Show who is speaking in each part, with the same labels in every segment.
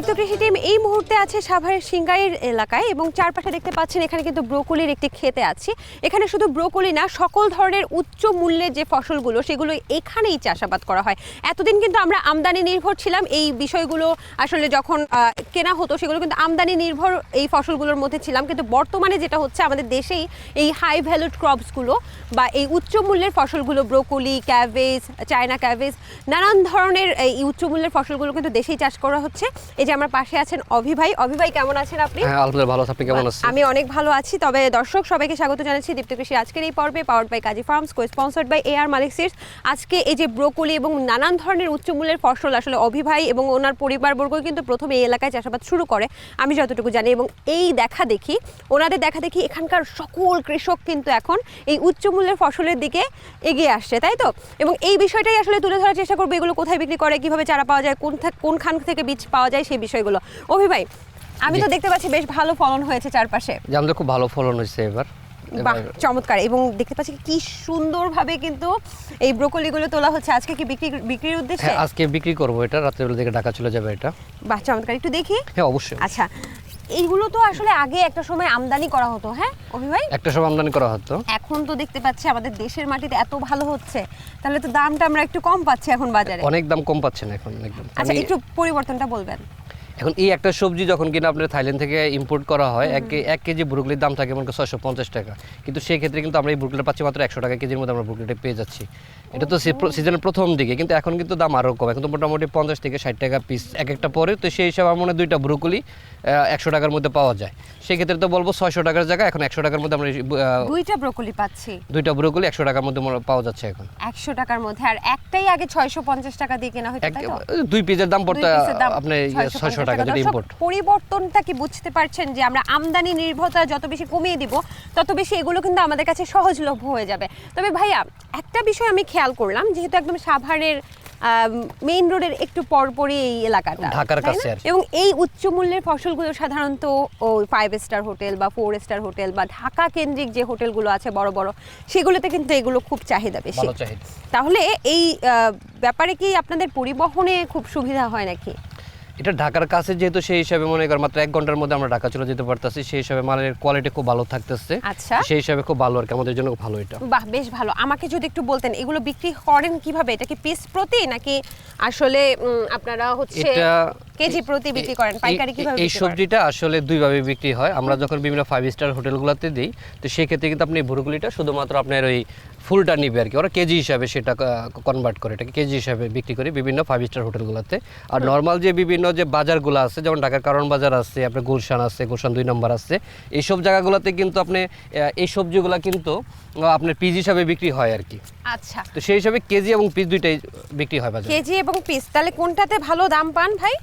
Speaker 1: দীপ্ত কৃষি টিম এই মুহূর্তে আছে সাভারের সিঙ্গাইয়ের এলাকায় এবং চারপাশে দেখতে পাচ্ছেন এখানে কিন্তু ব্রোকলির একটি খেতে আছে। এখানে শুধু ব্রোকলি না, সকল ধরনের উচ্চ মূল্যের যে ফসলগুলো, সেগুলো এখানেই চাষাবাদ করা হয়। এতদিন কিন্তু আমরা আমদানি নির্ভর ছিলাম। এই বিষয়গুলো আসলে যখন কেনা হতো, সেগুলো কিন্তু আমদানি নির্ভর এই ফসলগুলোর মধ্যে ছিলাম। কিন্তু বর্তমানে যেটা হচ্ছে, আমাদের দেশেই এই হাই ভ্যালুড ক্রপসগুলো বা এই উচ্চ মূল্যের ফসলগুলো, ব্রোকলি ক্যাবেজ চায়না ক্যাবেজ নানান ধরনের এই উচ্চ মূল্যের ফসলগুলো কিন্তু দেশেই চাষ করা হচ্ছে। এই যে আমার পাশে আছেন অভি ভাই। অভি ভাই কেমন আছেন আপনি?
Speaker 2: হ্যাঁ আলহামদুলিল্লাহ ভালো আপনি কেমন আছেন?
Speaker 1: আমি অনেক ভালো আছি। তবে দর্শক সবাইকে স্বাগত জানাচ্ছি দীপ্ত কৃষি আজকের এই পর্বে powered by Kazi farms co sponsored by A R Malik seeds আজকে এই যে ব্রোকলি এবং নানান ধরনের উচ্চমূল্যের ফসল আসলে অভি ভাই এবং ওনার পরিবারবর্গ কিন্তু প্রথমে এই এলাকায় চাষাবাদ শুরু করে আমি যতটুকু জানি। এবং এই দেখা দেখি ওনাদের দেখা দেখি এখানকার সকল কৃষক কিন্তু এখন এই উচ্চমূল্যের ফসলের দিকে এগিয়ে আসছে তাই তো? এবং এই বিষয়টাই আসলে তুলে ধরার চেষ্টা করব এগুলো কোথায় বিক্রি করে কীভাবে চারা পাওয়া যায় কোন কোনখান থেকে বীজ পাওয়া যায় সেই বিষয়গুলো। অভি ভাই আমি তো দেখতে পাচ্ছি বেশ ভালো ফলন হয়েছে চারপাশে।
Speaker 2: আমাদের খুব ভালো ফলন হয়েছে এবার
Speaker 1: বাহ চমৎকার। এবং দেখতে পাচ্ছি কি সুন্দরভাবে কিন্তু এই ব্রোকলিগুলো তোলা হচ্ছে। আজকে কি বিক্রি বিক্রির উদ্দেশ্যে?
Speaker 2: হ্যাঁ আজকে বিক্রি করব এটা। রাত্রেবেলা থেকে ঢাকা চলে যাবে এটা।
Speaker 1: বাহ চমৎকার। একটু দেখি?
Speaker 2: হ্যাঁ অবশ্যই।
Speaker 1: আচ্ছা এইগুলো তো আসলে আগে একটা সময় আমদানি করা হতো হ্যাঁ? অভি ভাই?
Speaker 2: একটা সময় আমদানি করা হতো।
Speaker 1: এখন তো দেখতে পাচ্ছি আমাদের দেশের মাটিতে এত ভালো হচ্ছে তাহলে তো দামটা আমরা একটু কম পাচ্ছি এখন বাজারে।
Speaker 2: অনেক দাম কম পাচ্ছেন এখন একদম।
Speaker 1: আচ্ছা একটু পরিবর্তনটা বলবেন।
Speaker 2: এখন এই একটা সবজি যখন কিনা আপনার থাইল্যান্ড থেকে ইম্পোর্ট করা হয় এক এক কেজি ব্রুকলির দাম থাকে মনে ছয়শো পঞ্চাশ টাকা। কিন্তু সেই ক্ষেত্রে কিন্তু আমরা এই ব্রুকলিটা পাচ্ছি মাত্র একশো টাকা কেজির মধ্যে আমরা ব্রুকলিটা পেয়ে যাচ্ছি। এটা তো সিজনের প্রথম দিকে কিন্তু এখন কিন্তু দাম আরও কম। এখন তো মোটামুটি পঞ্চাশ থেকে ষাট টাকা পিস এক একটা পরে তো সেই হিসাবে আমার মনে দুইটা ব্রুকলি একশো টাকার মধ্যে পাওয়া যায়। সেক্ষেত্রে তো বলব ছয়শো টাকার জায়গায় এখন একশো টাকার মধ্যে আমরা
Speaker 1: দুইটা ব্রোকলি পাচ্ছি।
Speaker 2: দুইটা ব্রুকলি একশো টাকার মধ্যে পাওয়া যাচ্ছে এখন।
Speaker 1: একশো টাকার মধ্যে আর একটাই আগে ছয়শো পঞ্চাশ টাকা দিয়ে কেনা হতো তাই তো?
Speaker 2: দুই পিসের দাম পড়তে আপনি ছয়শো টাকা ইম্পোর্ট
Speaker 1: পরিবর্তনটা কি বুঝতে পারছেন যে আমরা আমদানি নির্ভরতা যত বেশি কমিয়ে দিব তত বেশি এগুলো কিন্তু আমাদের কাছে সহজলভ্য হয়ে যাবে। তবে ভাইয়া একটা বিষয় আমি খেয়াল করলাম যেহেতু একদম সাভারের মেইন রোডের একটু পরপরই এই এলাকাটা
Speaker 2: ঢাকার কাছে।
Speaker 1: এবং এই উচ্চ মূল্যের ফসলগুলো সাধারণত ওই ফাইভ স্টার হোটেল বা ফোর স্টার হোটেল বা ঢাকা কেন্দ্রিক যে হোটেলগুলো আছে বড় বড় সেগুলোতে কিন্তু এগুলো খুব চাহিদা বেশি। তাহলে এই ব্যাপারে কি আপনাদের পরিবহনে খুব সুবিধা হয় নাকি?
Speaker 2: এটা ঢাকার কাছে যেহেতু সেই হিসাবে মনে কর মাত্র এক ঘণ্টার মধ্যে আমরা ঢাকা চলে যেতে পারতেছি সেই হিসাবে মালের কোয়ালিটি খুব ভালো থাকতেছে।
Speaker 1: আচ্ছা।
Speaker 2: সেই হিসাবে খুব ভালো আর কি আমাদের জন্য ভালো এটা।
Speaker 1: বাহ বেশ ভালো। আমাকে যদি একটু বলতেন এগুলো বিক্রি করেন কীভাবে? এটা কি পিস প্রতি নাকি আসলে আপনারা হচ্ছে
Speaker 2: এটা
Speaker 1: কেজি প্রতি বিক্রি করেন?
Speaker 2: এই-
Speaker 1: পাইকারি কীভাবে
Speaker 2: এই সবজিটা আসলে দুইভাবে বিক্রি হয়। আমরা যখন বিভিন্ন ফাইভ স্টার হোটেলগুলোতে দিই তো সেক্ষেত্রে কিন্তু আপনি ভুরুগুলিটা শুধুমাত্র আপনার ওই ফুলটা নিবে আর কি। ওরা কেজি হিসাবে সেটা কনভার্ট করে এটাকে কেজি হিসাবে বিক্রি করি বিভিন্ন ফাইভ স্টার হোটেলগুলোতে। আর নর্মাল যে বিভিন্ন যে বাজারগুলো আছে যেমন ঢাকার কারণ বাজার আছে আপনার গুলশান আছে গুলশান দুই নম্বর আছে এইসব জায়গাগুলোতে কিন্তু আপনি এই সবজিগুলো কিন্তু আপনার পিস হিসাবে বিক্রি হয় আর কি।
Speaker 1: আচ্ছা।
Speaker 2: তো সেই হিসাবে কেজি এবং পিস দুইটাই বিক্রি হয় বাজারে।
Speaker 1: কেজি এবং পিস তাহলে কোনটাতে ভালো দাম পান ভাই?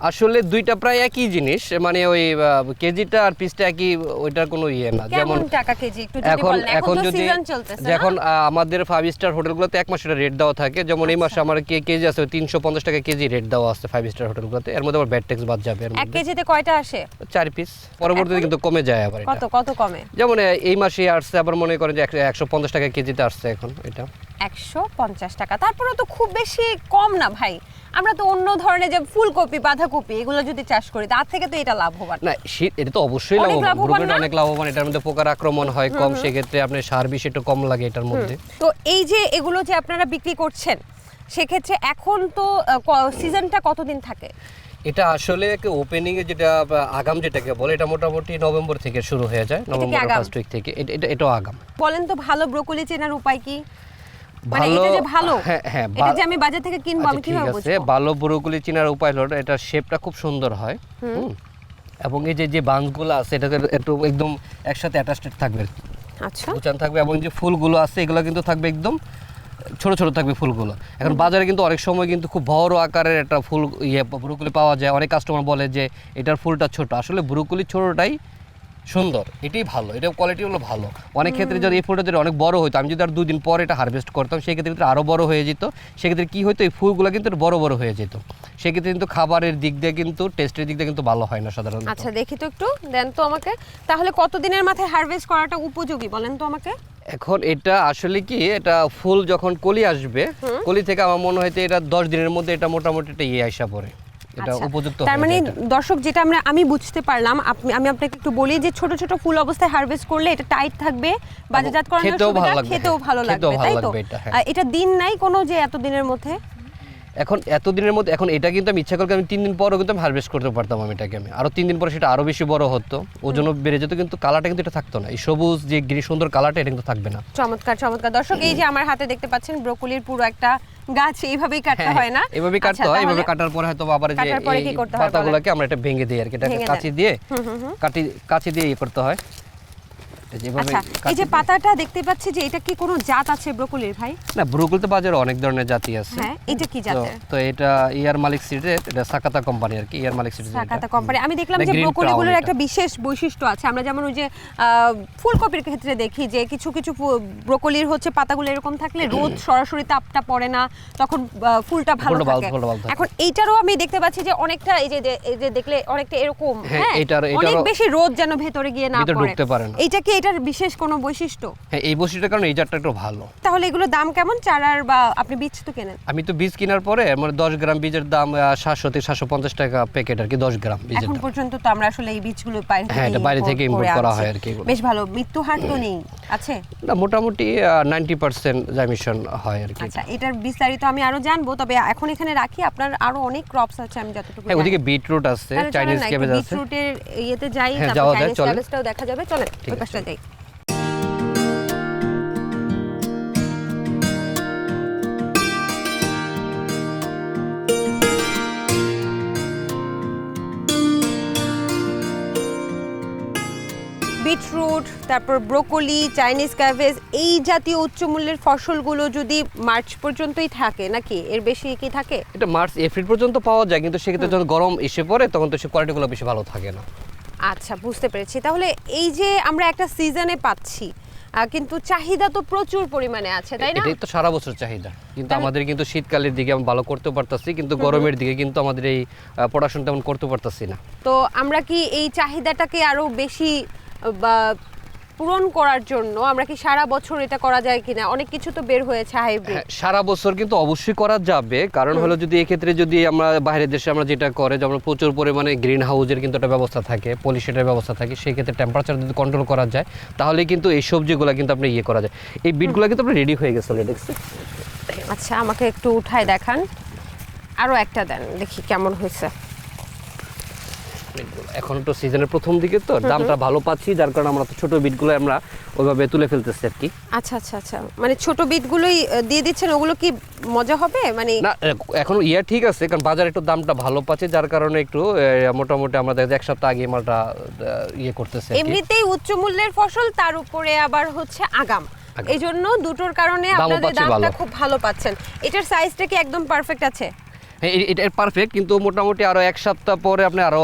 Speaker 2: আসলে দুইটা প্রায় একই জিনিস মানে ওই কেজিটা আর পিসটা একই ওইটার কোনো ইয়ে না। যেমন
Speaker 1: টাকা কেজি? একটু যদি
Speaker 2: এখন
Speaker 1: এখন
Speaker 2: এখন যদি
Speaker 1: সিজন চলতেছে না?
Speaker 2: যখন আমাদের ফাইভ স্টার হোটেলগুলোতে এক মাসের রেট দেওয়া থাকে। যেমন এই মাসে আমার কে কেজি আছে তিনশো পঞ্চাশ টাকা কেজি রেট দেওয়া আছে ফাইভ স্টার হোটেলগুলোতে। এর মধ্যে আবার ব্যাড ট্যাক্স বাদ যাবে এর
Speaker 1: এক কেজিতে কয়টা আসে?
Speaker 2: চার পিস পরবর্তীতে কিন্তু কমে যায় আবার
Speaker 1: কত কত কমে?
Speaker 2: যেমন এই মাসে আসছে আবার মনে করেন যে একশো- একশো পঞ্চাশ টাকা কেজিতে আসছে এখন এটা।
Speaker 1: একশো পঞ্চাশ টাকা। তারপরে তো খুব বেশি কম না ভাই। আমরা তো অন্য ধরনের যে ফুলকপি বাঁধাকপি এগুলো যদি চাষ করি তার থেকে তো এটা লাভবান।
Speaker 2: না শীত এটা তো অবশ্যই লাভবান।
Speaker 1: না?
Speaker 2: অনেক লাভবান। এটার মধ্যে পোকার আক্রমণ হয় কম সেক্ষেত্রে আপনার সার বিষ একটু কম লাগে এটার মধ্যে।
Speaker 1: তো এই যে এগুলো যে আপনারা বিক্রি করছেন সেক্ষেত্রে এখন তো সিজনটা কতদিন থাকে?
Speaker 2: এটা আসলে ওপেনিং এ যেটা আগাম যেটাকে বলে এটা মোটামুটি নভেম্বর থেকে শুরু হয়ে যায়। নভেম্বর ফার্স্ট উইক থেকে। এটা এটা এটাও আগাম।
Speaker 1: বলেন তো ভালো ব্রোকলি চেনার উপায় কি?
Speaker 2: ভালো
Speaker 1: এটা ভালো
Speaker 2: হ্যাঁ হ্যাঁ
Speaker 1: এটা যে আমি বাজার থেকে কিনবো আমি
Speaker 2: আচ্ছা,
Speaker 1: কীভাবে বুঝব?
Speaker 2: ভালো ব্রোকলি চিনার উপায় হলো এটা শেপটা খুব সুন্দর হয় হুম। এবং এই যে যে বাঁশগুলো আছে এটা একটু একদম একসাথে অ্যাটাচড থাকবে।
Speaker 1: আচ্ছা।
Speaker 2: উচান থাকবে এবং যে ফুলগুলো আছে এগুলো কিন্তু থাকবে একদম ছোট ছোট থাকবে ফুলগুলো। এখন বাজারে কিন্তু অনেক সময় কিন্তু খুব বড় আকারের একটা ফুল ইয়ে ব্রুকুলি পাওয়া যায়। অনেক কাস্টমার বলে যে এটার ফুলটা ছোট। আসলে ব্রুকুলি ছোটটাই সুন্দর এটাই ভালো এটা কোয়ালিটি হলো ভালো। অনেক ক্ষেত্রে যদি এই ফুলটা যদি অনেক বড় হতো আমি যদি আর দুদিন পরে এটা হারভেস্ট করতাম সেক্ষেত্রে কিন্তু আরও বড় হয়ে যেত। সেক্ষেত্রে কী হতো এই ফুলগুলো কিন্তু বড় বড় হয়ে যেত। সেক্ষেত্রে কিন্তু খাবারের দিক দিয়ে কিন্তু টেস্টের দিক দিয়ে কিন্তু ভালো হয় না সাধারণত।
Speaker 1: আচ্ছা দেখি তো একটু দেন তো আমাকে। তাহলে কতদিনের মাথায় হারভেস্ট করাটা উপযোগী বলেন তো আমাকে?
Speaker 2: এখন এটা আসলে কি এটা ফুল যখন কলি আসবে কলি থেকে আমার মনে হয় এটা দশ দিনের মধ্যে এটা মোটামুটি একটা ইয়ে আসা পড়ে। এটা
Speaker 1: আচ্ছা।
Speaker 2: উপযুক্ত
Speaker 1: তার মানে দর্শক যেটা আমরা আমি বুঝতে পারলাম আপনি আমি আপনাকে একটু বলি যে ছোট ছোট ফুল অবস্থায় হারভেস্ট করলে এটা টাইট থাকবে বাজারজাত করানোর
Speaker 2: খেতেও
Speaker 1: সুবিধা খেতেও
Speaker 2: হ্যাঁ।
Speaker 1: ভালো লাগবে তাই তো
Speaker 2: হ্যাঁ।
Speaker 1: এটা দিন নাই কোনো যে এত দিনের মধ্যে
Speaker 2: এখন এতদিনের মধ্যে এখন এটা কিন্তু আমি ইচ্ছা করলে আমি তিন দিন পরও কিন্তু আমি হারভেস্ট করতে পারতাম আমি এটাকে আমি। আরও তিন দিন পরে সেটা আরও বেশি বড় হতো। ওজনও বেড়ে যেত কিন্তু কালারটা কিন্তু এটা থাকতো না। এই সবুজ যে গ্রি সুন্দর কালারটা এটা কিন্তু থাকবে না।
Speaker 1: চমৎকার চমৎকার। দর্শক এই যে আমার হাতে দেখতে পাচ্ছেন ব্রোকলির পুরো একটা গাছ এইভাবেই কাটতে হয় না
Speaker 2: হ্যাঁ, এভাবে কাটতে
Speaker 1: আচ্ছা,
Speaker 2: হয়।
Speaker 1: তাহলে-
Speaker 2: কাটার পরে হয়তো আবার যে
Speaker 1: হয়?
Speaker 2: পাতাগুলোকে আমরা এটা ভেঙে দিই আর কি। এটা কাঁচি দিয়ে কাটি কাঁচি দিয়ে ইয়ে করতে হয়।
Speaker 1: আচ্ছা এই যে পাতাটা দেখতে পাচ্ছি যে এটা কি কোনো জাত আছে ব্রোকলির ভাই?
Speaker 2: না ব্রুকুলতে বাজারে অনেক ধরনের জাতি আছে।
Speaker 1: হ্যাঁ এটা কি জাতের?
Speaker 2: তো এটা ইয়ার মালিক সিটের এটা সাকাতা কোম্পানি আর কি ইয়ার মালিক সিটের
Speaker 1: সাকাতা কোম্পানি। আমি দেখলাম যে
Speaker 2: green
Speaker 1: ব্রোকলিগুলোর একটা বিশেষ বৈশিষ্ট্য আছে। আমরা যেমন ওই যে ফুলকপির ক্ষেত্রে দেখি যে কিছু কিছু ব্রোকলির হচ্ছে পাতাগুলো এরকম থাকলে রোদ সরাসরি তাপটা পড়ে না তখন ফুলটা ভালো থাকে। এখন এইটারও আমি দেখতে পাচ্ছি যে অনেকটা এই যে যে- এই যে দেখলে অনেকটা এরকম
Speaker 2: হ্যাঁ,
Speaker 1: হ্যাঁ অনেক বেশি রোদ যেন ভেতরে গিয়ে না পড়ে। এইটা কি এটার বিশেষ কোনো বৈশিষ্ট্য?
Speaker 2: হ্যাঁ এই বৈশিষ্ট্যের কারণে এই জাতটা একটু ভালো।
Speaker 1: তাহলে এগুলোর দাম কেমন? চারার বা আপনি বীজ তো কেনেন।
Speaker 2: আমি তো বীজ কেনার পরে মানে দশ গ্রাম বীজের দাম সাতশো থেকে সাতশো পঞ্চাশ টাকা প্যাকেট আর কি দশ গ্রাম বীজের
Speaker 1: এখন পর্যন্ত তো আমরা আসলে এই বীজগুলো বাইরে
Speaker 2: হ্যাঁ, এটা বাইরে থেকে import
Speaker 1: করে
Speaker 2: হয় আর কি
Speaker 1: বেশ ভালো মৃত্যু হার তো নেই। আছে?
Speaker 2: না মোটামুটি নাইনটি পার্সেন্ট জামিশন হয় আর কি
Speaker 1: আচ্ছা এটার বিস্তারিত আমি আরও জানব তবে এখন এখানে রাখি আপনার আরও অনেক ক্রপস আছে আমি যতটুকু
Speaker 2: হ্যাঁ ওদিকে বিটরুট আছে চাইনিজ ক্যাবেজ আছে।
Speaker 1: বিটরুটের ইয়েতে যাই
Speaker 2: হ্যাঁ,
Speaker 1: তারপর চাইনিজ ক্যাবেজটাও দেখা যাবে চলেন ওই পাশটা যাই। বিটরুট তারপর ব্রোকলি চাইনিজ ক্যাবেজ এই জাতীয় উচ্চ মূল্যের ফসলগুলো যদি মার্চ পর্যন্তই থাকে নাকি এর বেশি কি থাকে?
Speaker 2: এটা মার্চ এপ্রিল পর্যন্ত পাওয়া যায় কিন্তু সেক্ষেত্রে যখন গরম এসে পড়ে তখন তো সে কোয়ালিটিগুলো বেশি ভালো থাকে না।
Speaker 1: আচ্ছা বুঝতে পেরেছি। তাহলে এই যে আমরা একটা সিজনে পাচ্ছি কিন্তু চাহিদা তো প্রচুর পরিমাণে আছে তাই না?
Speaker 2: এটাই তো সারা বছর চাহিদা। কিন্তু আমাদের কিন্তু শীতকালের দিকে আমরা ভালো করতে পারতাছি কিন্তু গরমের দিকে কিন্তু আমাদের এই প্রোডাকশন তেমন করতে পারতাছি না।
Speaker 1: তো আমরা কি এই চাহিদাটাকে আরও বেশি বা পূরণ করার জন্য আমরা কি সারা বছর এটা করা যায় কিনা? অনেক কিছু তো বের হয়েছে হাইব্রিড।
Speaker 2: হ্যাঁ, সারা বছর কিন্তু অবশ্যই করা যাবে। কারণ হলো যদি এক্ষেত্রে যদি আমরা বাইরের দেশে আমরা যেটা করে যেমন প্রচুর পরিমাণে গ্রিন হাউসের কিন্তু একটা ব্যবস্থা থাকে পলিউশনের ব্যবস্থা থাকে সেই ক্ষেত্রে টেম্পারেচার যদি কন্ট্রোল করা যায় তাহলে কিন্তু এই সবজিগুলো কিন্তু আপনি ইয়ে করা যায়। এই বিটগুলো কিন্তু আপনার রেডি হয়ে গেছে অলরেডি
Speaker 1: আচ্ছা আমাকে একটু উঠায় দেখান। আরও একটা দেন দেখি কেমন হয়েছে।
Speaker 2: বিটগুলো। এখন তো সিজনের প্রথম দিকে তো দামটা ভালো পাচ্ছি যার কারণে আমরা তো ছোট বিটগুলো আমরা ওইভাবে তুলে ফেলতেছি আর কি।
Speaker 1: আচ্ছা আচ্ছা আচ্ছা। মানে ছোট বিটগুলোই দিয়ে দিচ্ছেন ওগুলো কি মজা হবে? মানে
Speaker 2: না এখন ইয়া ঠিক আছে কারণ বাজারে একটু দামটা ভালো পাচ্ছে যার কারণে একটু মোটামুটি আমরা দেখা এক সপ্তাহ আগে মালটা ইয়ে করতেছে
Speaker 1: এমনিতেই উচ্চ মূল্যের ফসল তার উপরে আবার হচ্ছে আগাম। এই জন্য দুটোর কারণে আপনাদের দামটা খুব ভালো পাচ্ছেন। এটার সাইজটা কি একদম পারফেক্ট আছে?
Speaker 2: এটা পারফেক্ট কিন্তু মোটামুটি আরও এক সপ্তাহ পরে আপনি আরও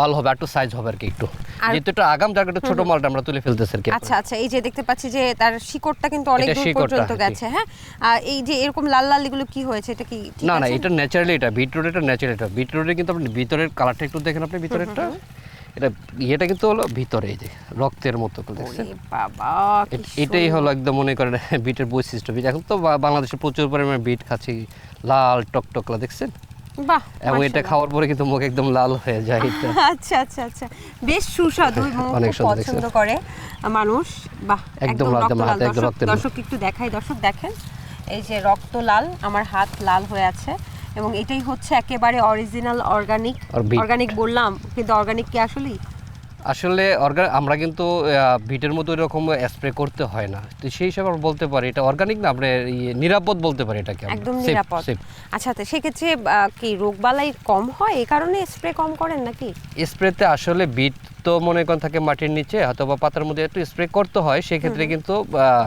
Speaker 2: ভালো হবে একটু সাইজ হবে আর কি একটু যেহেতু এটা আগাম ছোট মালটা আমরা তুলে ফেলতেছি আর কি
Speaker 1: আচ্ছা আচ্ছা এই যে দেখতে পাচ্ছি যে তার শিকড়টা কিন্তু অনেক দূর পর্যন্ত গেছে হ্যাঁ? আর এই যে এরকম লাল লাল এগুলো কি হয়েছে এটা কি
Speaker 2: না না এটা ন্যাচারালি এটা বিটরুট এটা ন্যাচারালি এটা বিটরুটে কিন্তু আপনি ভিতরের কালারটা একটু দেখেন আপনি ভিতরেরটা। এটা ইয়েটা কিন্তু হলো ভিতরে এই যে রক্তের মতো দেখছেন? এটাই হলো একদম মনে করেন বিটের বৈশিষ্ট্য। বিট এখন তো বাংলাদেশে প্রচুর পরিমাণে বিট খাচ্ছি লাল টকটকলা দেখছেন?
Speaker 1: বাহ
Speaker 2: এবং এটা খাওয়ার পরে কিন্তু মুখ একদম লাল হয়ে যায় এটা।
Speaker 1: আচ্ছা আচ্ছা আচ্ছা। বেশ সুস্বাদু
Speaker 2: অনেক সুন্দর
Speaker 1: পছন্দ। করে মানুষ। বাহ
Speaker 2: একদম লাল, একদম রক্তের
Speaker 1: দর্শক একটু দেখাই দর্শক দেখেন। এই যে রক্ত লাল আমার হাত লাল হয়ে আছে। এবং এটাই হচ্ছে একেবারে অরিজিনাল অর্গানিক অর্গানিক বললাম কিন্তু অর্গানিক কি আসলেই?
Speaker 2: আসলে অর্গান আমরা কিন্তু বিটের মতো এরকম স্প্রে করতে হয় না। তো সেই হিসাবে আমরা বলতে পারি এটা অর্গানিক না আমরা নিরাপদ বলতে পারি এটাকে
Speaker 1: একদম নিরাপদ। আচ্ছা তো সেক্ষেত্রে কি রোগবালাই কম হয়? এই কারণে স্প্রে কম করেন নাকি?
Speaker 2: স্প্রেতে আসলে বিট তো মনে করেন থাকে মাটির নিচে অথবা পাতার মধ্যে একটু স্প্রে করতে হয় সেক্ষেত্রে কিন্তু আহ,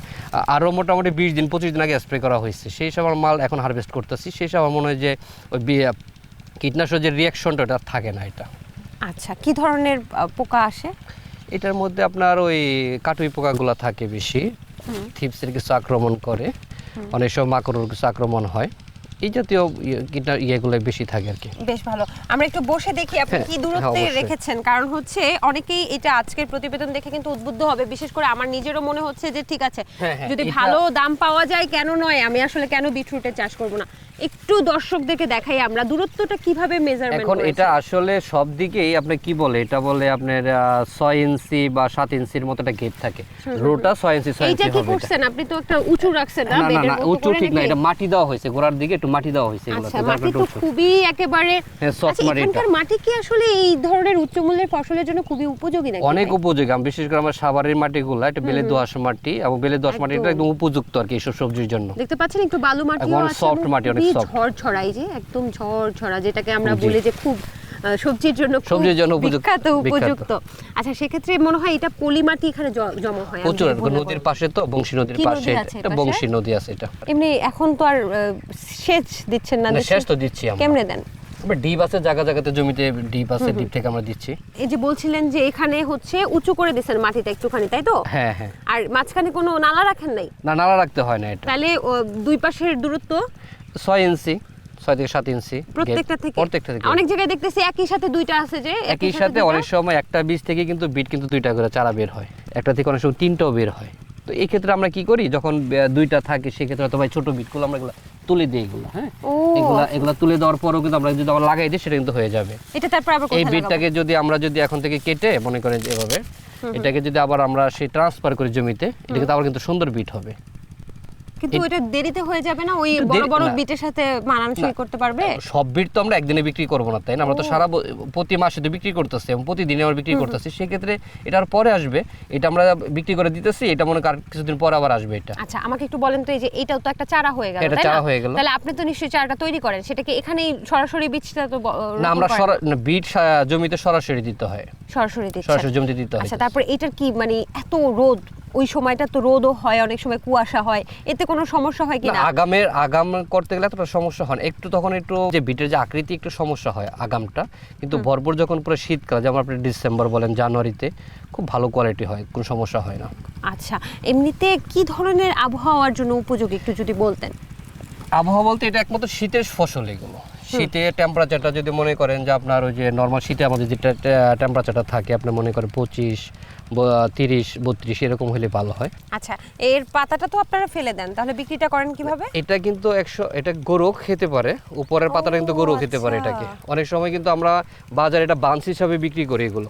Speaker 2: আরও মোটামুটি বিশ দিন পঁচিশ দিন আগে স্প্রে করা হয়েছে। সেই সব আমার মাল এখন হারভেস্ট করতেছি। সেই সব আমার মনে হয় যে ওই কীটনাশক যে রিয়াকশনটা ওটা থাকে না এটা।
Speaker 1: আচ্ছা কি ধরনের পোকা আসে?
Speaker 2: এটার মধ্যে আপনার ওই কাটুই পোকাগুলো থাকে বেশি। থিপসের কিছু আক্রমণ করে। অনেক সময় মাকড়ের কিছু আক্রমণ হয়। এই জাতীয় ইয়ে- ইয়েগুলো বেশি থাকে আর কি।
Speaker 1: বেশ ভালো। আমরা একটু বসে দেখি আপনি
Speaker 2: হ্যাঁ,
Speaker 1: কি
Speaker 2: হ্যাঁ,
Speaker 1: দূরত্বে রেখেছেন। কারণ হচ্ছে অনেকেই এটা আজকের প্রতিবেদন দেখে কিন্তু উদ্বুদ্ধ হবে। বিশেষ করে আমার নিজেরও মনে হচ্ছে যে ঠিক আছে
Speaker 2: হ্যাঁ, হ্যাঁ,
Speaker 1: যদি ভালো দাম পাওয়া যায় কেন নয়? আমি আসলে কেন বিটরুটের চাষ করব না? একটু দর্শকদেরকে দেখাই আমরা। দূরত্বটা কীভাবে মেজারমেন্ট
Speaker 2: এখন এটা আসলে সব দিকেই আপনি কি বলে এটা বলে আপনার আহ, ছয় ইঞ্চি বা সাত ইঞ্চির মতো একটা গেট থাকে। রোটা ছয় ইঞ্চি ছয়
Speaker 1: এইটা
Speaker 2: ইঞ্চি
Speaker 1: কি করছেন? আপনি তো একটা উঁচু রাখছেন না
Speaker 2: না না উঁচু ঠিক না এটা মাটি দেওয়া হয়েছে গোড়ার দিকে একটু মাটি দেওয়া হয়েছে এগুলো
Speaker 1: আচ্ছা মাটি তো খুবই একেবারে
Speaker 2: হ্যাঁ,
Speaker 1: আচ্ছা,
Speaker 2: মাটি এটা।
Speaker 1: এখানকার মাটি কি আসলে এই ধরনের উচ্চ মূল্যের ফসলের জন্য খুবই উপযোগী নাকি
Speaker 2: অনেক উপযোগী আমি বিশেষ করে আমার সাভারের মাটিগুলো এটা বেলে দোআঁশ মাটি এবং বেলে দোআঁশ মাটি এটা
Speaker 1: একদম।
Speaker 2: উপযুক্ত আর কি এইসব সবজির জন্য।
Speaker 1: দেখতে পাচ্ছেন একটু বালু মাটিও আছে এবং
Speaker 2: মাটি, অনেক।
Speaker 1: ঝড় যে একদম ঝড় ঝরা যেটাকে আমরা বলি যে খুব সবজির জন্য
Speaker 2: সবজির জন্য উপযুক্ত-
Speaker 1: বিখ্যাত
Speaker 2: বিখ্যাত।
Speaker 1: উপযুক্ত। আচ্ছা সেক্ষেত্রে মনে হয় এটা পলি মাটি এখানে জমা হয়
Speaker 2: প্রচুর নদীর পাশে তো বংশী নদীর পাশে এটা। বংশী নদী আছে এটা।
Speaker 1: এমনি এখন তো আর সেচ দিচ্ছেন না?
Speaker 2: শেষ তো দিচ্ছি আমরা।
Speaker 1: কেমনে দেন?
Speaker 2: আমরা ডিপ আছে জায়গা জায়গাতে জমিতে ডিপ আছে ডিপ থেকে আমরা দিচ্ছি।
Speaker 1: এই যে বলছিলেন যে এখানে হচ্ছে উঁচু করে দিয়েছেন মাটিটা একটুখানি তাই তো?
Speaker 2: হ্যাঁ হ্যাঁ।
Speaker 1: আর মাঝখানে কোনো নালা রাখেন নাই?
Speaker 2: না নালা রাখতে হয় না এটা।
Speaker 1: তাহলে দুই পাশের দূরত্ব
Speaker 2: ছয় ইঞ্চি ছয় থেকে সাত ইঞ্চি
Speaker 1: প্রত্যেকটা থেকে?
Speaker 2: প্রত্যেকটা থেকে।
Speaker 1: অনেক জায়গায় দেখতেছি একই সাথে দুইটা আছে যে
Speaker 2: একই সাথে অনেক সময় একটা বীজ থেকে কিন্তু বিট কিন্তু দুইটা করে চারা বের হয়। একটা থেকে অনেক সময় তিনটাও বের হয়। তো এই ক্ষেত্রে আমরা কি করি? যখন দুইটা থাকে সেক্ষেত্রে হয়তো ভাই ছোট বিটগুলো আমরা এগুলো তুলে দিই এগুলো হ্যাঁ? এগুলা এগুলা তুলে দেওয়ার পরও কিন্তু আমরা যদি আবার লাগাই দিই সেটা কিন্তু হয়ে যাবে।
Speaker 1: এটা তারপর আবার
Speaker 2: এই বিটটাকে যদি আমরা যদি এখন থেকে কেটে মনে করেন এভাবে এটাকে যদি আবার আমরা সেই ট্রান্সফার করি জমিতে এটা কিন্তু আবার কিন্তু সুন্দর বিট হবে।
Speaker 1: কিন্তু ওইটা দেরিতে হয়ে যাবে না? ওই বড় বড় বিটের সাথে মানানসই করতে পারবে?
Speaker 2: সব বিট তো আমরা একদিনে বিক্রি করব না তাই না? আমরা তো সারা প্রতি মাসে তো বিক্রি করতেছি এবং প্রতিদিনে আমরা বিক্রি করতেছি। সেক্ষেত্রে এটার পরে আসবে। এটা আমরা বিক্রি করে দিতেছি এটা মনে করেন কিছুদিন পরে আবার আসবে এটা।
Speaker 1: আচ্ছা আমাকে একটু বলেন তো এই যে এটাও তো একটা চারা হয়ে গেল
Speaker 2: এটা চারা হয়ে গেল।
Speaker 1: তাহলে আপনি তো নিশ্চয়ই চারাটা তৈরি করেন সেটাকে এখানেই সরাসরি বীজটা তো
Speaker 2: না আমরা বিট জমিতে সরাসরি দিতে হয়।
Speaker 1: সরাসরি দিচ্ছেন
Speaker 2: সরাসরি জমিতে দিতে হয়
Speaker 1: আচ্ছা তারপর এটার কি মানে এত রোদ ওই সময়টা তো রোদও হয় অনেক সময় কুয়াশা হয়। এতে কোনো সমস্যা হয় কি
Speaker 2: না,
Speaker 1: না?
Speaker 2: আগামের আগাম করতে গেলে এতটা সমস্যা হয় না। একটু তখন একটু যে বিটের যে আকৃতি একটু সমস্যা হয় আগামটা। কিন্তু ভরপুর যখন পুরো শীতকাল যেমন আপনি ডিসেম্বর বলেন জানুয়ারিতে খুব ভালো কোয়ালিটি হয় কোনো সমস্যা হয় না।
Speaker 1: আচ্ছা এমনিতে কি ধরনের আবহাওয়ার জন্য উপযোগী একটু যদি বলতেন?
Speaker 2: আবহাওয়া বলতে এটা একমাত্র শীতের ফসল এগুলো। শীতে টেম্পারেচারটা যদি মনে করেন যে আপনার ওই যে নর্মাল শীতে আমাদের যেটা টেম্পারেচারটা থাকে আপনি মনে করেন পঁচিশ তিরিশ বত্রিশ এরকম হলে ভালো হয়।
Speaker 1: আচ্ছা এর পাতাটা তো আপনারা ফেলে দেন তাহলে বিক্রিটা করেন কীভাবে?
Speaker 2: এটা কিন্তু একশো এটা গরু খেতে পারে উপরের পাতাটা কিন্তু গরু খেতে পারে
Speaker 1: আচ্ছা।
Speaker 2: এটাকে। অনেক সময় কিন্তু আমরা বাজারে এটা বান্স হিসাবে বিক্রি করি এগুলো।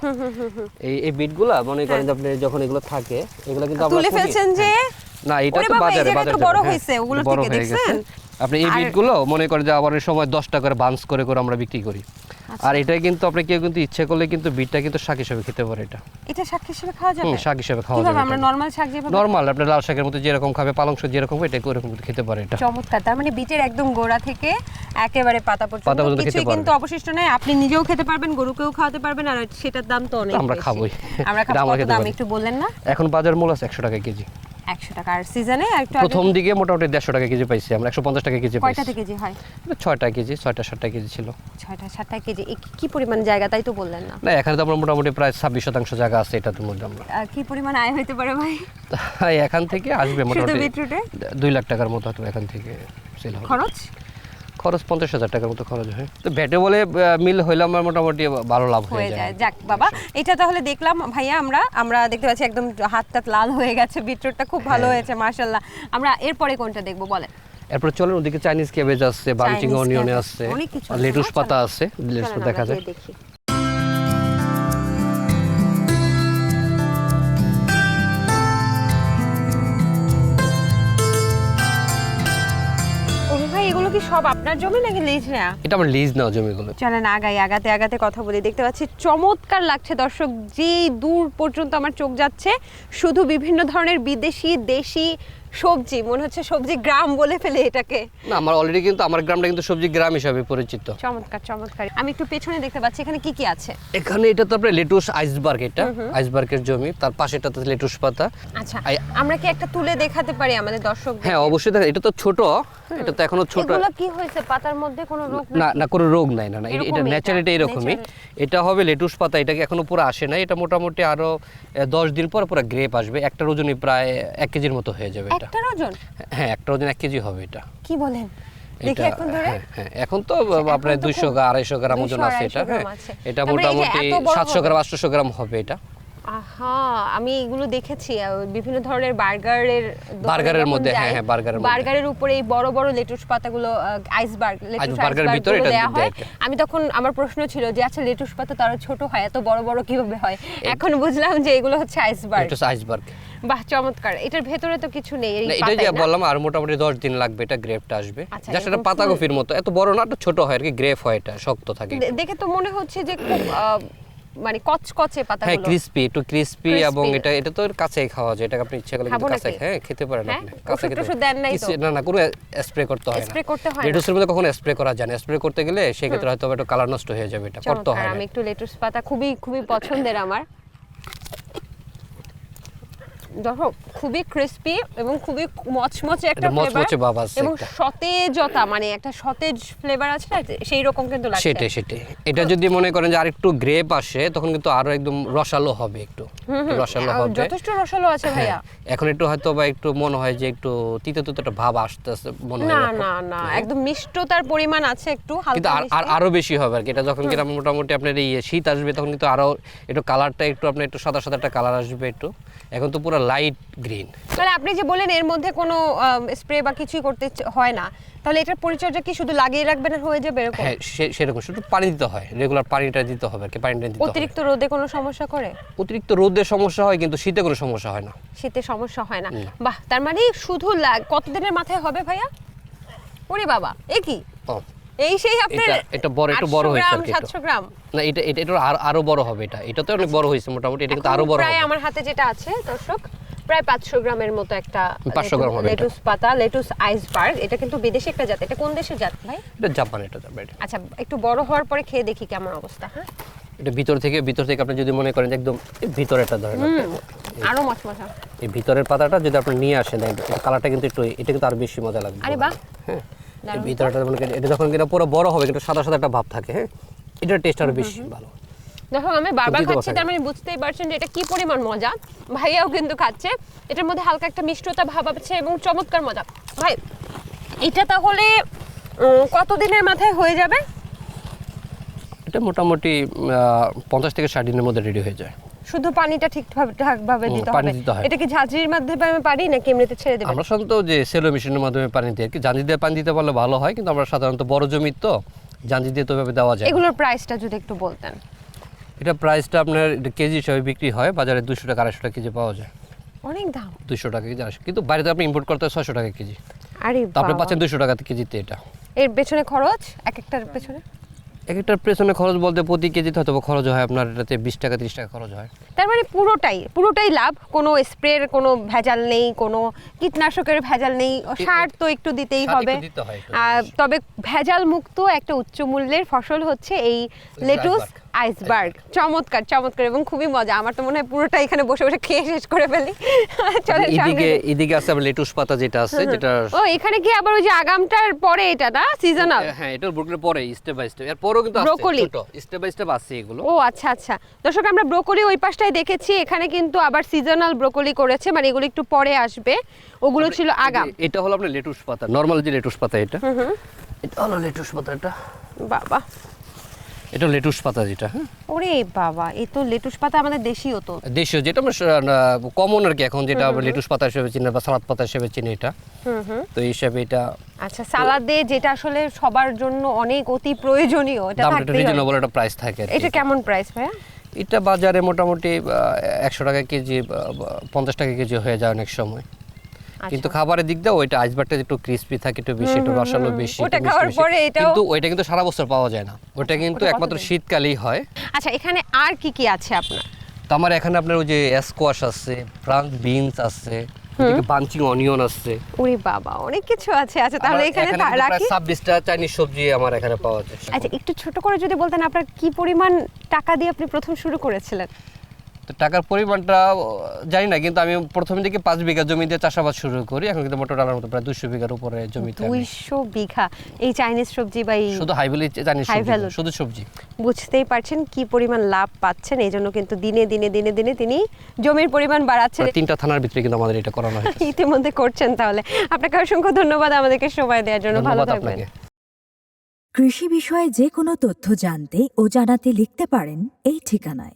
Speaker 2: এই এই বিটগুলা মনে করেন যে আপনি যখন এগুলো থাকে এগুলো কিন্তু আমরা
Speaker 1: তুলে ফেলছেন যে
Speaker 2: না এটা তো বাজারে বাজারে
Speaker 1: বড়
Speaker 2: হ্যাঁ,
Speaker 1: হয়েছে, ওগুলো থেকে দেখছেন?
Speaker 2: আপনি এই বিটগুলো মনে করেন যে আবার সময় দশ টাকা করে বান্স করে করে আমরা বিক্রি করি। আর এটা কিন্তু আপনি কেউ কিন্তু ইচ্ছে করলে কিন্তু বিটটা কিন্তু শাক হিসাবে খেতে পারে এটা।
Speaker 1: এটা শাক হিসেবে খাওয়া যাবে?
Speaker 2: শাক হিসাবে খাওয়া যাবে
Speaker 1: আমরা নরমাল শাক যেভাবে
Speaker 2: নর্মাল আপনার লাল শাকের মতো যেরকম খাবে পালং শাক যেরকম এটা কিন্তু খেতে পারে এটা।
Speaker 1: চমৎকার তার মানে বিটের একদম গোড়া থেকে একেবারে পাতা পর্যন্ত কিছুই কিন্তু অবশিষ্ট নাই। আপনি নিজেও খেতে পারবেন গরুকেও খাওয়াতে পারবেন আর সেটার দাম তো অনেক
Speaker 2: আমরা। খাবোই।
Speaker 1: আমরা খাব দাম একটু বললেন না?
Speaker 2: এখন বাজার মূল্য আছে একশো টাকা কেজি।
Speaker 1: একশো টাকা। আর সিজনে একটু
Speaker 2: প্রথম দিকে মোটামুটি দেড়শো টাকা কেজি পাইছি আমরা একশো পঞ্চাশ টাকা কেজি পাইছি।
Speaker 1: কয়টাতে কেজি হয়?
Speaker 2: ছয়টা কেজি ছয়টা সাতটা কেজি ছিল।
Speaker 1: ছয়টা সাতটা কেজি। কি- পরিমাণ জায়গা তাই তো বললেন না?
Speaker 2: না এখানে তো আমরা মোটামুটি প্রায় ছাব্বিশ শতাংশ জায়গা আছে এটার মধ্যে আমরা।
Speaker 1: কি পরিমাণ আয় হইতে পারে ভাই?
Speaker 2: এখান থেকে আসবে মোটামুটি
Speaker 1: বিটরুটে
Speaker 2: দুই লাখ টাকার মতো হয়তো এখান থেকে সেল হবে।
Speaker 1: খরচ?
Speaker 2: খরচ পঞ্চাশ হাজার টাকার মতো খরচ হয়। তো ব্যাটে বলে মিল হইলে আমার মোটামুটি ভালো লাভ
Speaker 1: হয়ে যায়। যাক বাবা এটা তাহলে দেখলাম। ভাইয়া আমরা আমরা দেখতে পাচ্ছি একদম হাত টাত লাল হয়ে গেছে বিটরুটটা খুব ভালো
Speaker 2: হ্যাঁ।
Speaker 1: হয়েছে মার্শাল্লাহ আমরা এরপরে কোনটা দেখব বলে
Speaker 2: এরপর চলেন ওদিকে চাইনিজ ক্যাবেজ আছে
Speaker 1: Chinese
Speaker 2: অনিয়নে আছে লেটুস পাতা আছে লেটুস পাতা দেখা যায়
Speaker 1: কি সব আপনার জমি নাকি লিজ নেয়া?
Speaker 2: এটা আমার লিজ না জমিগুলো
Speaker 1: চলেন আগাই আগাতে আগাতে কথা বলি। দেখতে পাচ্ছি চমৎকার লাগছে দর্শক যেই দূর পর্যন্ত আমার চোখ যাচ্ছে শুধু বিভিন্ন ধরনের বিদেশি দেশি সবজি মনে হচ্ছে সবজি গ্রাম বলে ফেলে এটাকে।
Speaker 2: না আমার অলরেডি কিন্তু আমার গ্রামটা কিন্তু সবজি গ্রাম হিসাবে পরিচিত।
Speaker 1: চমৎকার চমৎকার। আমি একটু পেছনে দেখতে পাচ্ছি এখানে কি কি আছে?
Speaker 2: এখানে এটা তো আপনার লেটুস আইসবার্গ এটা আইসবার্গের জমি তার পাশেটাতে লেটুস পাতা।
Speaker 1: আচ্ছা আমরা কি একটা তুলে দেখাতে পারি আমাদের দর্শক
Speaker 2: হ্যাঁ অবশ্যই দেখেন এটা তো ছোট এটা তো এখনও ছোট।
Speaker 1: এগুলো কি হয়েছে? পাতার মধ্যে কোনো রোগ
Speaker 2: না না কোনো রোগ নাই না না এটা
Speaker 1: এরকমই এটা,
Speaker 2: ন্যাচারাল এটা এরকমই এটা হবে লেটুস পাতা এটাকে এখনও পুরো আসে না এটা মোটামুটি আরও দশ দিন পর পুরো গ্রেপ আসবে একটা ওজনই প্রায় এক কেজির মতো হয়ে যাবে। এটা
Speaker 1: একটার ওজন?
Speaker 2: হ্যাঁ একটা ওজন এক কেজি হবে এটা।
Speaker 1: কি বলেন? দেখি এখন ধরে।
Speaker 2: হ্যাঁ, হ্যাঁ এখন তো আপনার
Speaker 1: তো
Speaker 2: দুইশো
Speaker 1: খুব-
Speaker 2: গ্রাম আড়াইশো গ্রাম ওজন আছে এটা
Speaker 1: 250
Speaker 2: হ্যাঁ। এটা মোটামুটি
Speaker 1: এত বড়
Speaker 2: সাতশো
Speaker 1: হবে।
Speaker 2: গ্রাম আটশোশো গ্রাম হবে এটা।
Speaker 1: আহা আমি এগুলো দেখেছি বিভিন্ন ধরনের বার্গারের
Speaker 2: বার্গারের মধ্যে, হ্যাঁ, হ্যাঁ, বার্গারের
Speaker 1: বার্গারের উপরে এই বড় বড় লেটুস পাতাগুলো আইসবার্গ লেটুস
Speaker 2: বার্গারের ভিতরে এটা
Speaker 1: দেওয়া হয়। আমি তখন আমার প্রশ্ন ছিল যে আচ্ছা লেটুস পাতা তারা ছোট হয় এত বড় বড় কীভাবে হয়? এখন বুঝলাম যে এগুলো হচ্ছে আইসবার্গ।
Speaker 2: হচ্ছে আইসবার্গ।
Speaker 1: বাহ চমৎকার। এটার ভেতরে তো কিছু নেই এই
Speaker 2: এটা যে বললাম আর মোটামুটি দশ দিন লাগবে এটা গ্রেপটা আসবে।
Speaker 1: আচ্ছা,
Speaker 2: জাস্ট এটা পাতা। কফির মতো। এত বড় না একটু ছোট হয় আর কি গ্রেপ হয় এটা শক্ত থাকে।
Speaker 1: দেখে তো মনে হচ্ছে যে খুব মানে কচকচে
Speaker 2: হ্যাঁ
Speaker 1: পাতাগুলো
Speaker 2: ক্রিস্পি একটু ক্রিস্পি এবং এটা এটা তো কাঁচাই খাওয়া যায় এটা আপনি ইচ্ছে করলে কিন্তু
Speaker 1: নাকি?
Speaker 2: হ্যাঁ খেতে পারেন
Speaker 1: হ্যাঁ?
Speaker 2: আপনি কাঁচা খেতে
Speaker 1: দেন নাই তো?
Speaker 2: না না কোনো স্প্রে করতে হয় না।
Speaker 1: Spray করতে হয়?
Speaker 2: লেটুসের মধ্যে কখনো স্প্রে করা যায় না। স্প্রে করতে গেলে সেই ক্ষেত্রে হয়তো একটু কালার নষ্ট হয়ে যাবে এটা করতে হয়
Speaker 1: আমি একটু লেটুস পাতা খুবই খুবই পছন্দের আমার। দেখো খুবই ক্রিস্পি এবং খুবই মচমচে একটা
Speaker 2: মচমচে
Speaker 1: এবং সতেজতা মানে একটা সতেজ ফ্লেভার আছে না সেই রকম কিন্তু লাগছে।
Speaker 2: সেটাই সেটাই। এটা যদি মনে করেন যে আরেকটু গ্রেপ আসে তখন কিন্তু আরও একদম রসালো হবে একটু। রসালো হবে।
Speaker 1: যথেষ্ট রসালো আছে ভাইয়া।
Speaker 2: হ্যাঁ, এখন একটু হয়তো বা একটু মনে হয় যে একটু তিতো তিতো একটা ভাব আসতেছে মনে হয়
Speaker 1: না না না একদম মিষ্টতার পরিমাণ আছে একটু হালকা
Speaker 2: আর আর আরও বেশি হবে আর কি। এটা যখন কিনা মোটামুটি আপনার এই শীত আসবে তখন কিন্তু আরও একটু কালারটা একটু আপনার একটু সাদা সাদা একটা কালার আসবে একটু। এখন তো পুরো লাইট গ্রিন
Speaker 1: মানে আপনি যে বলেন এর মধ্যে কোনো স্প্রে বা কিছুই করতে হয় না তাহলে এটার পরিচর্যা কি শুধু লাগিয়ে রাখবেন আর হয়ে যাবে এরকম?
Speaker 2: হ্যাঁ সেরকম শুধু পানি দিতে হয় রেগুলার পানিটা দিতে হবে আর কি পানিটা দিতে
Speaker 1: অতিরিক্ত রোদে কোনো সমস্যা করে?
Speaker 2: অতিরিক্ত রোদে সমস্যা হয় কিন্তু শীতে কোনো সমস্যা হয় না।
Speaker 1: শীতে সমস্যা হয় না। বাহ তার মানে শুধু কতদিনের মাথায় হবে ভাইয়া? ওরে বাবা এ কি? এই সেই আপনার
Speaker 2: এটা- বড়- একটু বড়
Speaker 1: 800
Speaker 2: হয়েছে আর
Speaker 1: গ্রাম
Speaker 2: না এটা এটা এটা আরও আরও বড় হবে এটা। এটা তো অনেক বড় হয়েছে মোটামুটি এটা কিন্তু আরও বড়
Speaker 1: প্রায় আমার হাতে যেটা আছে দর্শক প্রায় পাঁচশো গ্রামের মতো একটা
Speaker 2: 500 গ্রাম হবে
Speaker 1: লেটুস পাতা লেটুস আইসবার্গ। এটা কিন্তু বিদেশি একটা জাত। এটা কোন দেশের জাত ভাই?
Speaker 2: এটা জাপান এটা। জাপান
Speaker 1: আচ্ছা একটু বড় হওয়ার পরে খেয়ে দেখি কেমন অবস্থা হ্যাঁ?
Speaker 2: এটা ভিতর থেকে ভিতর থেকে আপনি যদি মনে করেন একদম ভিতরেটা ধরেন
Speaker 1: আরও মচমচা
Speaker 2: এই ভিতরের পাতাটা যদি আপনি নিয়ে আসেন কালারটা কিন্তু একটু এটা কিন্তু আর বেশি মজা লাগবে
Speaker 1: আরে বাহ।
Speaker 2: হ্যাঁ। ভিতরটা মনে এটা যখন কিনা পুরো বড় হবে কিন্তু সাদা সাদা একটা ভাব থাকে হ্যাঁ? এটার টেস্ট আরও বেশি ভালো।
Speaker 1: দেখো আমি বারবার খাচ্ছি তার মানে বুঝতেই পারছেন যে এটা কি পরিমাণ মজা। ভাইয়াও কিন্তু খাচ্ছে এটার মধ্যে হালকা একটা মিষ্টতা ভাব আছে এবং চমৎকার মজা। ভাই এটা তাহলে কতদিনের মাথায় হয়ে যাবে?
Speaker 2: এটা মোটামুটি পঞ্চাশ থেকে ষাট দিনের মধ্যে রেডি হয়ে যায়।
Speaker 1: শুধু পানিটা দিতে হবে। এটা কি ঝাঁঝরির মাধ্যমে আমি পারি নাকি এমনিতে ছেড়ে
Speaker 2: আমরা সাধারণত যে সেলো মেশিনের মাধ্যমে পানি দিই আর কি। দিয়ে পানি দিতে পারলে ভালো হয় কিন্তু আমরা সাধারণত বড় জমির তো দিয়ে তো এভাবে দেওয়া যায়।
Speaker 1: এগুলোর প্রাইসটা যদি একটু বলতেন।
Speaker 2: এটা প্রাইসটা আপনার কেজি হিসাবে বিক্রি হয় বাজারে দুশো টাকা আড়াইশো টাকা কেজি পাওয়া যায়।
Speaker 1: অনেক দাম।
Speaker 2: দুশো টাকা কেজি আড়াইশো। কিন্তু বাইরে আপনি ইম্পোর্ট করতে হয় ছয়শো টাকা কেজি।
Speaker 1: আরে
Speaker 2: আপনি পাচ্ছেন দুশো টাকা কেজিতে এটা।
Speaker 1: এর পেছনে খরচ এক একটার পেছনে?
Speaker 2: এক একটার পেছনে খরচ বলতে প্রতি কেজিতে হয়তো খরচ হয় আপনার এটাতে বিশ টাকা তিরিশ টাকা খরচ হয়।
Speaker 1: তার মানে পুরোটাই পুরোটাই লাভ কোনো স্প্রের কোনো ভেজাল নেই কোনো কীটনাশকের ভেজাল নেই সার তো একটু দিতেই হবে। তবে ভেজাল মুক্ত একটা উচ্চ মূল্যের ফসল হচ্ছে এই লেটুস আইসবার্গ। চমৎকার চমৎকার এবং খুবই মজা। আমার তো মনে হয় পুরোটা এখানে বসে বসে খেয়ে শেষ করে ফেলি। চলেন
Speaker 2: এদিকে এদিকে আছে আবার লেটুস পাতা যেটা আছে যেটা
Speaker 1: ও এখানে কি আবার ওই যে আগামটার পরে এটা না? সিজনাল
Speaker 2: হ্যাঁ এটার বুকলে পরে স্টেপ বাই স্টেপ এর পরেও কিন্তু আছে। ছোট। স্টেপ বাই স্টেপ আছে এগুলো।
Speaker 1: ও আচ্ছা আচ্ছা। দর্শক আমরা ব্রোকলি ওই পাশটায় দেখেছি। এখানে কিন্তু আবার সিজনাল ব্রোকলি করেছে। মানে এগুলো একটু পরে আসবে। ওগুলো ছিল আগাম।
Speaker 2: এটা হলো আপনার লেটুস পাতা। নরমাল যে লেটুস পাতা এটা। এটা হলো লেটুস পাতা এটা
Speaker 1: বাবা।
Speaker 2: এটা লেটুস পাতা যেটা হ্যাঁ?
Speaker 1: ওরে বাবা এই তো লেটুস পাতা আমাদের দেশীয় তো।
Speaker 2: দেশীয় যেটা আমরা কমন আর কি এখন যেটা আমরা লেটুস পাতা হিসেবে চিনি বা সালাদ পাতা হিসেবে চিনি এটা। তো এই হিসাবে এটা
Speaker 1: আচ্ছা সালাদে যেটা আসলে সবার জন্য অনেক অতি প্রয়োজনীয় এটা
Speaker 2: দামটা রিজনেবল একটা প্রাইস থাকে
Speaker 1: এটা কেমন প্রাইস ভাইয়া?
Speaker 2: এটা বাজারে মোটামুটি একশো টাকা কেজি পঞ্চাশ টাকা কেজি হয়ে যায় অনেক সময়। কিন্তু
Speaker 1: আচ্ছা।
Speaker 2: খাবারের দিক দিয়ে ওইটা আইসবারটা একটু ক্রিস্পি থাকে একটু বেশি একটু রসালো বেশি
Speaker 1: ওটা খাওয়ার পরে এটাও-
Speaker 2: কিন্তু ওইটা কিন্তু সারা বছর পাওয়া যায় না। ওটা কিন্তু একমাত্র শীতকালেই হয়।
Speaker 1: আচ্ছা এখানে আর কি কি আছে আপনার?
Speaker 2: তো আমার এখানে আপনার ওই যে স্কোয়াশ আছে ফ্রান্স বিনস আছে বাঞ্চিং অনিয়ন আছে।
Speaker 1: ওরে বাবা অনেক কিছু আছে। আচ্ছা তাহলে এখানে রাখি।
Speaker 2: ছাব্বিশটা চাইনিজ সবজি আমার এখানে পাওয়া যায়।
Speaker 1: আচ্ছা একটু ছোট করে যদি বলতেন আপনার কি পরিমাণ টাকা দিয়ে আপনি প্রথম শুরু করেছিলেন?
Speaker 2: টাকার পরিমাণটা জানি না কিন্তু আমি প্রথম দিকে পাঁচ বিঘা জমি দিয়ে চাষাবাদ শুরু করি। এখন কিন্তু মোটর ডালার মতো প্রায় দুশো বিঘার উপরে জমিতে
Speaker 1: দুইশো বিঘা। এই চাইনিজ সবজি বা এই
Speaker 2: শুধু হাইভেলি জানি
Speaker 1: High
Speaker 2: সবজি না, শুধু সবজি।
Speaker 1: বুঝতেই পারছেন কি পরিমাণ লাভ পাচ্ছেন এই জন্য কিন্তু দিনে দিনে দিনে দিনে তিনি জমির পরিমাণ বাড়াচ্ছেন।
Speaker 2: প্রায় তিনটা থানার ভিতরে কিন্তু আমাদের এটা করানো হয়
Speaker 1: ইতিমধ্যে করছেন তাহলে। আপনাকে অসংখ্য ধন্যবাদ আমাদেরকে সময় দেওয়ার জন্য। ভালো থাকবেন।
Speaker 3: কৃষি বিষয়ে যে কোনো তথ্য জানতে ও জানাতে লিখতে পারেন এই ঠিকানায়।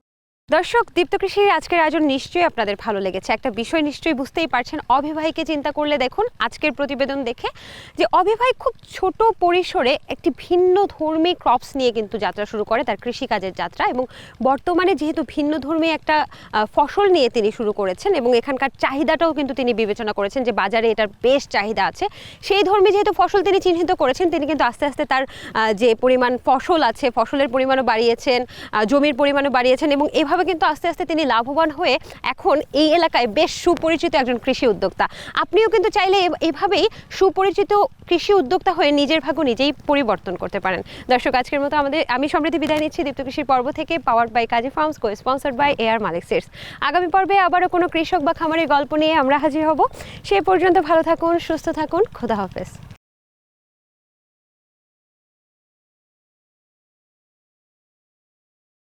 Speaker 1: দর্শক, দীপ্ত কৃষির আজকের আয়োজন নিশ্চয়ই আপনাদের ভালো লেগেছে। একটা বিষয় নিশ্চয়ই বুঝতেই পারছেন, অবিবাহীকে চিন্তা করলে দেখুন, আজকের প্রতিবেদন দেখে যে অবিবাহী খুব ছোট পরিসরে একটি ভিন্ন ধর্মী ক্রপস নিয়ে কিন্তু যাত্রা শুরু করে, তার কৃষিকাজের যাত্রা এবং বর্তমানে যেহেতু ভিন্ন ধর্মী একটা ফসল নিয়ে তিনি শুরু করেছেন এবং এখানকার চাহিদাটাও কিন্তু তিনি বিবেচনা করেছেন যে বাজারে এটার বেশ চাহিদা আছে। সেই ধর্মে যেহেতু ফসল তিনি চিহ্নিত করেছেন, তিনি কিন্তু আস্তে আস্তে তার যে পরিমাণ ফসল আছে, ফসলের পরিমাণও বাড়িয়েছেন জমির পরিমাণও বাড়িয়েছেন এবং এভাবে কিন্তু আস্তে আস্তে তিনি লাভবান হয়ে এখন এই এলাকায় বেশ সুপরিচিত একজন কৃষি উদ্যোক্তা। আপনিও কিন্তু চাইলে এভাবেই সুপরিচিত কৃষি উদ্যোক্তা হয়ে নিজের ভাগ্য নিজেই পরিবর্তন করতে পারেন। দর্শক, আজকের মতো আমাদের, আমি সমৃদ্ধি বিদায় নিচ্ছি দীপ্ত কৃষির পর্ব থেকে power by Kazi farms co sponsored by AR Malik seeds আগামী পর্বে আবারও কোনো কৃষক বা খামারের গল্প নিয়ে আমরা হাজির হব। সে পর্যন্ত ভালো থাকুন, সুস্থ থাকুন, খোদা হাফেজ।